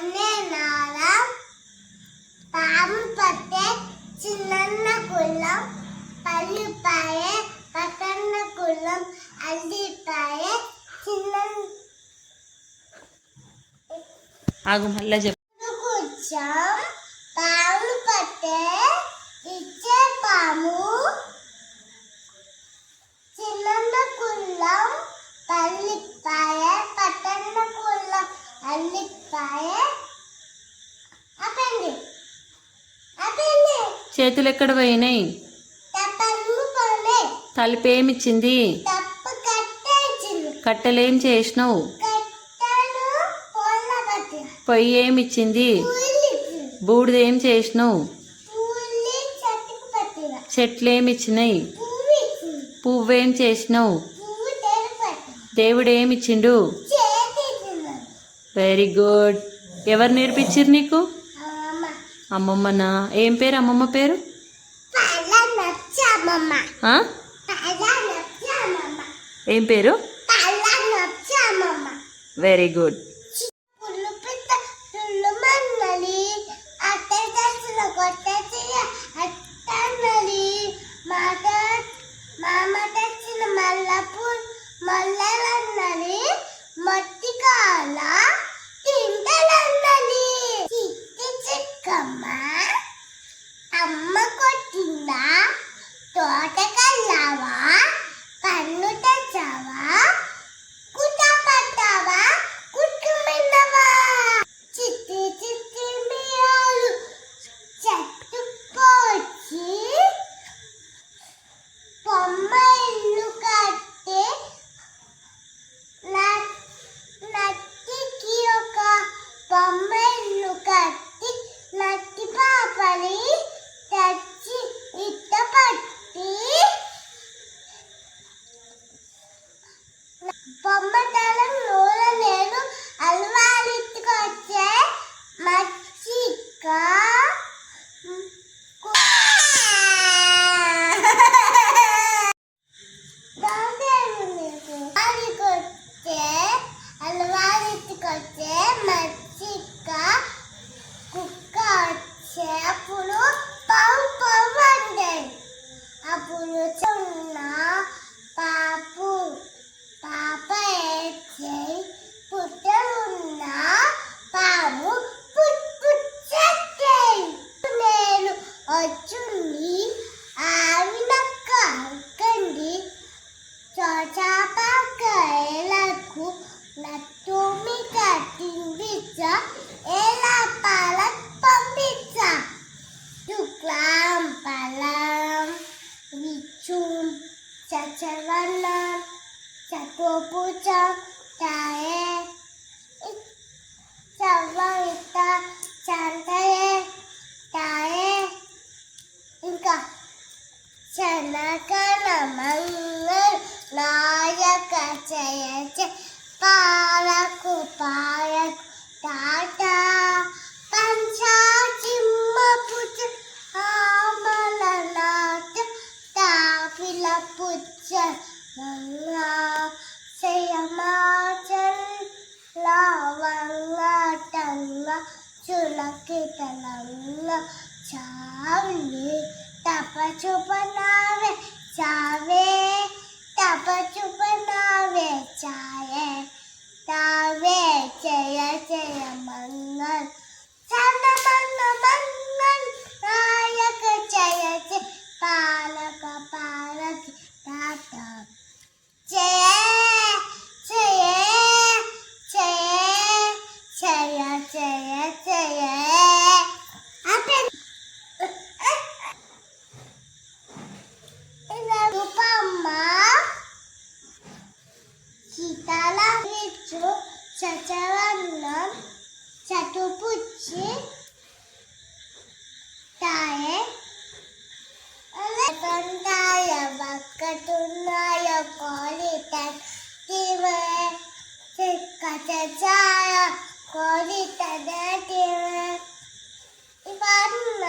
పన్నే నారం పాము పట్టే చిన్న కులం పల్లిపాయ పక్కన కులం అల్లిపాయ చిన్న ఆగు మళ్ళా చెప్పు కూర్చోం పాము పట్టే ఇచ్చే పాము చిన్న కుల్లం పల్లిపాయ పట్టణ కుల్లం అల్లిపాయ అప్పండి అప్పండి చేతులు ఎక్కడ పోయినాయి తలుపేమిచ్చింది? కట్టెలేం చేసినావు? పొయ్యి ఏమిచ్చింది బూడిదేం చేసినావు? చెట్లేమిచ్చినాయి? పువ్వు చేసినావు? దేవుడేమిచ్చిండు? Very good. ఎవరు నేర్పించారు నీకు? అమ్మమ్మనా? ఏం పేరు అమ్మమ్మ పేరు? ఏం పేరు? Very good. করছে 고부적 자의 자방 있다 잔타의 자의 그러니까 전화가 나만을 나야 가져야지 바라고 바라고 다다 반짝임마 부지 아마라나다 다비라 부지 ശ്രീയമാചൽ ലാവങ്ങാട്ടങ്ങ ചുളക്കിട്ടളങ്ങ ചാവി തപചുപനാവേ ചാവേ തപചുപനാവേ ചച്ചവണ്ണം ചതുപുച്ച് താഴെ തൊണ്ടായ വക്കത്തുണ്ടായ കോലിട്ടൻ തിവേ കച്ചായ കോലിട്ടൻ തിവേ പറഞ്ഞ